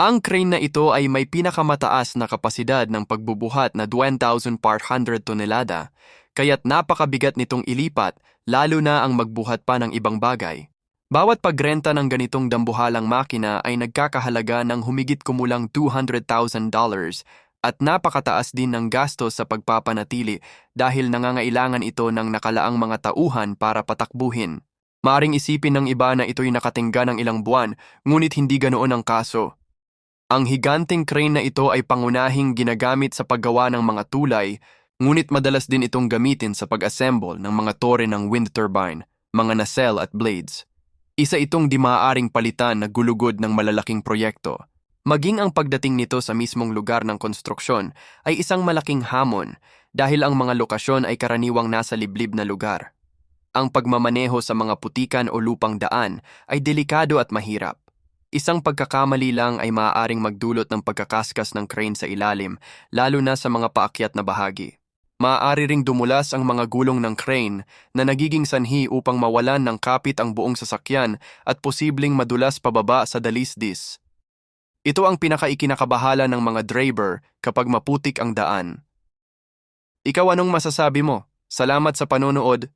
Ang crane na ito ay may pinakamataas na kapasidad ng pagbubuhat na 20,400 tonelada, kaya't napakabigat nitong ilipat lalo na ang magbuhat pa ng ibang bagay. Bawat pagrenta ng ganitong dambuhalang makina ay nagkakahalaga ng humigit kumulang $200,000 at napakataas din ng gastos sa pagpapanatili dahil nangangailangan ito ng nakalaang mga tauhan para patakbuhin. Maaring isipin ng iba na ito'y nakatingga ng ilang buwan, ngunit hindi ganoon ang kaso. Ang higanting crane na ito ay pangunahing ginagamit sa paggawa ng mga tulay, ngunit madalas din itong gamitin sa pag-assemble ng mga tore ng wind turbine, mga nacelle at blades. Isa itong di maaaring palitan na gulugod ng malalaking proyekto. Maging ang pagdating nito sa mismong lugar ng konstruksyon ay isang malaking hamon dahil ang mga lokasyon ay karaniwang nasa liblib na lugar. Ang pagmamaneho sa mga putikan o lupang daan ay delikado at mahirap. Isang pagkakamali lang ay maaaring magdulot ng pagkakaskas ng crane sa ilalim, lalo na sa mga paakyat na bahagi. Maaari ring dumulas ang mga gulong ng crane na nagiging sanhi upang mawalan ng kapit ang buong sasakyan at posibleng madulas pababa sa dalisdis. Ito ang pinakaikinakabahala ng mga driver kapag maputik ang daan. Ikaw anong masasabi mo? Salamat sa panonood